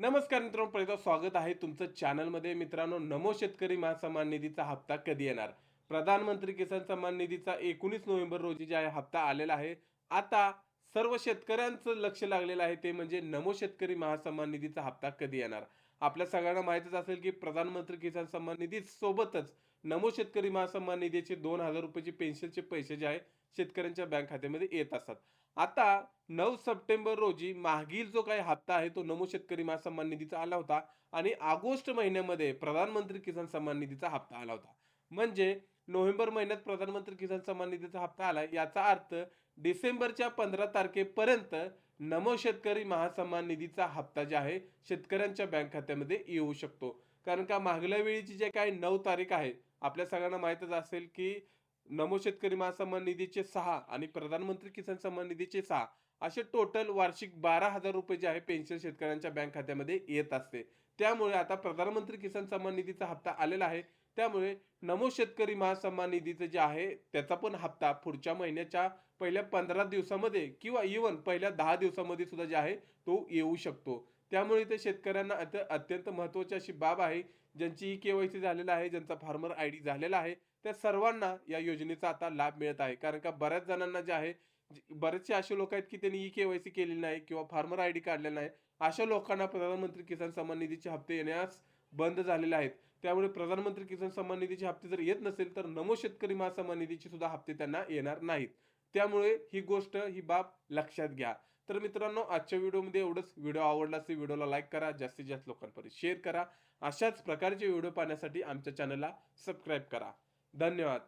नमस्कार मित्रांनो पहिलं स्वागत आहे तुमचं चॅनलमध्ये. मित्रांनो नमो शेतकरी महासन्मान निधीचा हप्ता कधी येणार? प्रधानमंत्री किसान सन्मान निधीचा एकोणीस नोव्हेंबर रोजी जे आहे हप्ता आलेला आहे. आता सर्व शेतकऱ्यांचं लक्ष लागलेलं आहे ते म्हणजे नमो शेतकरी महासन्मान निधीचा हप्ता कधी येणार? आपल्या सगळ्यांना माहितच असेल की प्रधानमंत्री किसान सन्मान निधी सोबतच नमो शेतकरी महासन्मान निधीचे दोन हजार रुपयाचे पेन्शनचे पैसे जे आहे शेतकऱ्यांच्या बँक खात्यामध्ये येत असतात. आता नऊ सप्टेंबर रोजी मागील जो काही हप्ता आहे तो नमो शेतकरी महासन्मान निधीचा आला होता आणि ऑगस्ट महिन्यामध्ये प्रधानमंत्री किसान सन्मान निधीचा हप्ता आला होता. म्हणजे नोव्हेंबर महिन्यात प्रधानमंत्री किसान सन्मान निधीचा हप्ता आला याचा अर्थ डिसेंबरच्या पंधरा तारखेपर्यंत नमो शेतकरी महासन्मान निधीचा हप्ता जे आहे शेतकऱ्यांच्या बँक खात्यामध्ये येऊ शकतो. कारण का मागल्या वेळीची जे काही नऊ तारीख आहे आपल्या सगळ्यांना माहीतच असेल की नमो शेतकरी महासन्मान निधीचे सहा आणि प्रधानमंत्री किसान सन्मान निधीचे सहा असे टोटल वार्षिक बारा हजार रुपये जे आहे पेन्शन शेतकऱ्यांच्या बँक खात्यामध्ये येत असते. त्यामुळे आता प्रधानमंत्री किसान सन्मान निधीचा हप्ता आलेला आहे. त्यामुळे नमो शेतकरी महासन्मान निधीचं जे आहे त्याचा पण हप्ता पुढच्या महिन्याच्या पहिल्या पंधरा दिवसामध्ये किंवा इवन पहिल्या दहा दिवसामध्ये सुद्धा जे आहे तो येऊ शकतो. त्यामुळे ते शेतकऱ्यांना अत्य अत्यंत महत्त्वाची अशी बाब आहे ज्यांची ई के वाय सी झालेला आहे ज्यांचा फार्मर आय डी झालेला आहे त्या सर्वांना या योजनेचा आता लाभ मिळत आहे. कारण का बऱ्याच जणांना जे आहे बरेचसे असे लोक आहेत की त्यांनी ई के वाय सी केलेली नाही किंवा फार्मर आय डी काढलेला नाही. अशा लोकांना प्रधानमंत्री किसान सन्मान निधीचे हप्ते येण्यास बंद झालेले आहेत. त्यामुळे प्रधानमंत्री किसान सन्मान निधीचे हप्ते जर येत नसेल तर नमो शेतकरी महासन्मान निधीचे सुद्धा हप्ते त्यांना येणार नाहीत. त्यामुळे ही गोष्ट ही बाब लक्षात घ्या. तर मित्रांनो आजच्या व्हिडिओमध्ये एवढंच. व्हिडिओ आवडला असेल व्हिडिओला लाईक करा. जास्तीत जास्त लोकांपर्यंत शेअर करा. अशाच प्रकारचे व्हिडिओ पाहण्यासाठी आमच्या चॅनलला सबस्क्राईब करा. धन्यवाद.